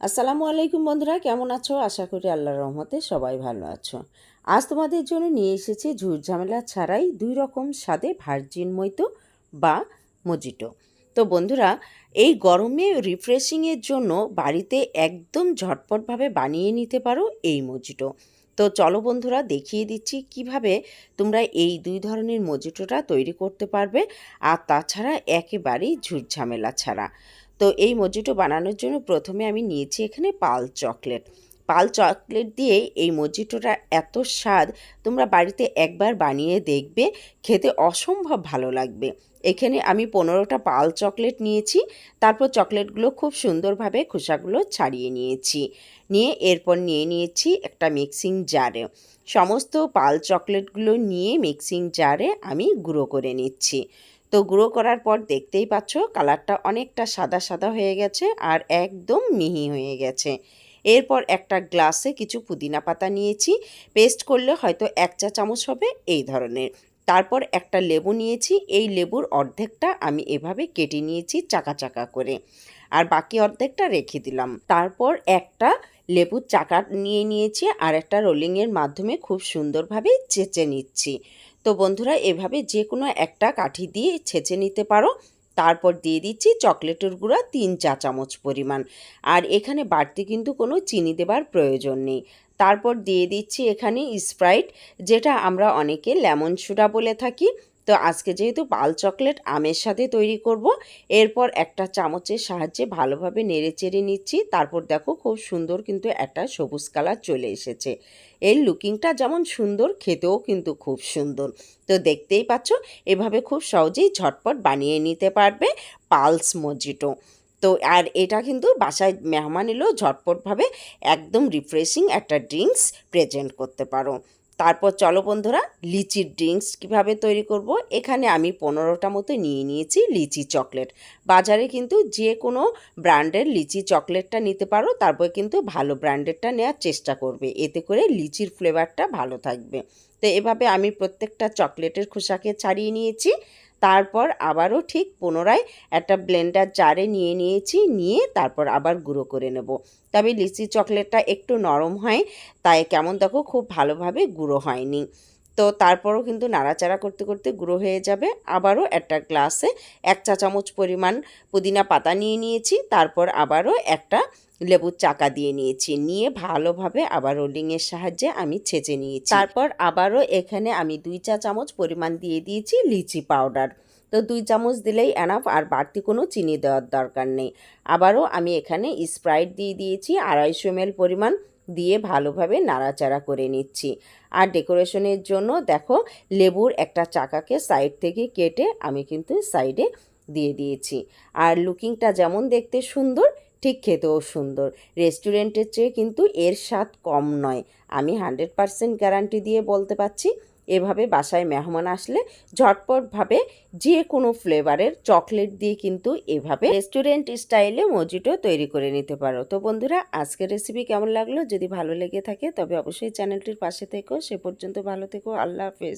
আসসালামু আলাইকুম বন্ধুরা, কেমন আছো? আশা করি আল্লাহর রহমতে সবাই ভালো আছো। আজ তোমাদের জন্য নিয়ে এসেছি ঝুট ঝামেলা ছাড়াই দুই রকম স্বাদে ভার্জিন মইতো বা মজিটো। তো বন্ধুরা, এই গরমে রিফ্রেশিংয়ের জন্য বাড়িতে একদম ঝটপটভাবে বানিয়ে নিতে পারো এই মজিটো। তো চলো বন্ধুরা, দেখিয়ে দিচ্ছি কীভাবে তোমরা এই দুই ধরনের মজিটোটা তৈরি করতে পারবে, আর তাছাড়া একেবারেই ঝুট ঝামেলা ছাড়া। তো এই মজিটো বানানোর জন্য প্রথমে আমি নিয়েছি এখানে পাল চকলেট। পাল চকলেট দিয়ে এই মজিটোটা এত স্বাদ, তোমরা বাড়িতে একবার বানিয়ে দেখবে, খেতে অসম্ভব ভালো লাগবে। এখানে আমি পনেরোটা পাল চকলেট নিয়েছি, তারপর চকলেটগুলো খুব সুন্দরভাবে খোসাগুলো ছাড়িয়ে নিয়েছি। নিয়ে এরপর নিয়ে নিয়েছি একটা মিক্সিং জারে। সমস্ত পাল চকলেটগুলো নিয়ে মিক্সিং জারে আমি গুঁড়ো করে নিচ্ছি। তো গুঁড়ো করার পর দেখতেই পাচ্ছ কালারটা অনেকটা সাদা সাদা হয়ে গেছে আর একদম মিহি হয়ে গেছে। এরপর একটা গ্লাসে কিছু পুদিনা পাতা নিয়েছি, পেস্ট করলে হয়তো এক চা চামচ হবে এই ধরনের। তারপর একটা লেবু নিয়েছি, এই লেবুর অর্ধেকটা আমি এভাবে কেটে নিয়েছি চাকা চাকা করে। আর বাকি অর্ধেকটা রেখে দিলাম। তারপর একটা লেবুর চাকা নিয়ে নিয়েছি আর একটা রোলিংয়ের মাধ্যমে খুব সুন্দরভাবে চেঁচে নিচ্ছি। তো বন্ধুরা, এভাবে যে কোনো একটা কাঠি দিয়ে ছেঁচে নিতে পারো। তারপর দিয়ে দিচ্ছি চকলেটের গুঁড়া তিন চা চামচ পরিমাণ। আর এখানে বাড়তি কিন্তু কোনো চিনি দেবার প্রয়োজন নেই। তারপর দিয়ে দিচ্ছি এখানে স্প্রাইট, যেটা আমরা অনেকে লেমন সুডা বলে থাকি। তো আজকে যেহেতু পাল চকলেট আমের সাথে তৈরি করব, এরপর একটা চামচের সাহায্যে ভালোভাবে নেড়ে চেড়ে নিচ্ছি। তারপর দেখো খুব সুন্দর কিন্তু একটা সবুজ কালার চলে এসেছে। এর লুকিংটা যেমন সুন্দর, খেতেও কিন্তু খুব সুন্দর। তো দেখতেই পাচ্ছ, এভাবে খুব সহজেই ঝটপট বানিয়ে নিতে পারবে পালস মজিটো। তো আর এটা কিন্তু বাসায় মেহমান এলেও ঝটপটভাবে একদম রিফ্রেশিং একটা ড্রিঙ্কস প্রেজেন্ট করতে পারো। তারপর চলো বন্ধুরা, লিচির ড্রিঙ্কস কীভাবে তৈরি করব? এখানে আমি পনেরোটা মতো নিয়ে নিয়েছি লিচি চকলেট। বাজারে কিন্তু যে কোনো ব্র্যান্ডের লিচি চকলেটটা নিতে পারো, তারপর কিন্তু ভালো ব্র্যান্ডেরটা নেওয়ার চেষ্টা করবে। এতে করে লিচির ফ্লেভারটা ভালো থাকবে। তো এভাবে আমি প্রত্যেকটা চকলেটের খোসাকে ছাড়িয়ে নিয়েছি। তারপর আবারও ঠিক পুনরায় একটা ব্লেন্ডার জারে নিয়ে নিয়েছি, নিয়ে তারপর আবার গুঁড়ো করে নেব। তবে লিচি চকলেটটা একটু নরম হয়, তাই কেমন দেখো খুব ভালোভাবে গুঁড়ো হয়নি। তো তারপরও কিন্তু নাড়াচাড়া করতে করতে গুঁড়ো হয়ে যাবে। আবারও একটা গ্লাসে এক চা চামচ পরিমাণ পুদিনা পাতা নিয়ে নিয়েছি, তারপর আবারও একটা লেবুর চাকা দিয়ে নিয়েছি। নিয়ে ভালোভাবে আবার রোলিংয়ের সাহায্যে আমি ছেঁচে নিয়েছি। তারপর আবারও এখানে আমি দুই চা চামচ পরিমাণ দিয়ে দিয়েছি লিচি পাউডার। তো দুই চামচ দিলেই এনাফ আর বাড়তি কোনো চিনি দেওয়ার দরকার নেই। আবারও আমি এখানে স্প্রাইট দিয়ে দিয়েছি, আড়াইশো এম পরিমাণ দিয়ে ভালোভাবে নাড়াচাড়া করে নিচ্ছি। আর ডেকোরেশনের জন্য দেখো, লেবুর একটা চাকাকে সাইড থেকে কেটে আমি কিন্তু সাইডে দিয়ে দিয়েছি। আর লুকিংটা যেমন দেখতে সুন্দর, ঠিক খেতেও সুন্দর। রেস্টুরেন্টের চেয়ে কিন্তু এর স্বাদ কম নয়। আমি হান্ড্রেড পারসেন্ট গ্যারান্টি দিয়ে বলতে পারছি। এভাবে বাসায় মেহমান আসলে ঝটপটভাবে যে কোনো ফ্লেভারের চকলেট দিয়ে কিন্তু এভাবে রেস্টুরেন্ট স্টাইলে মজিটো তৈরি করে নিতে পারো। তো বন্ধুরা, আজকের রেসিপি কেমন লাগল? যদি ভালো লেগে থাকে, তবে অবশ্যই চ্যানেলটির পাশে থেকো। সে পর্যন্ত ভালো থেকো। আল্লাহ হাফেজ।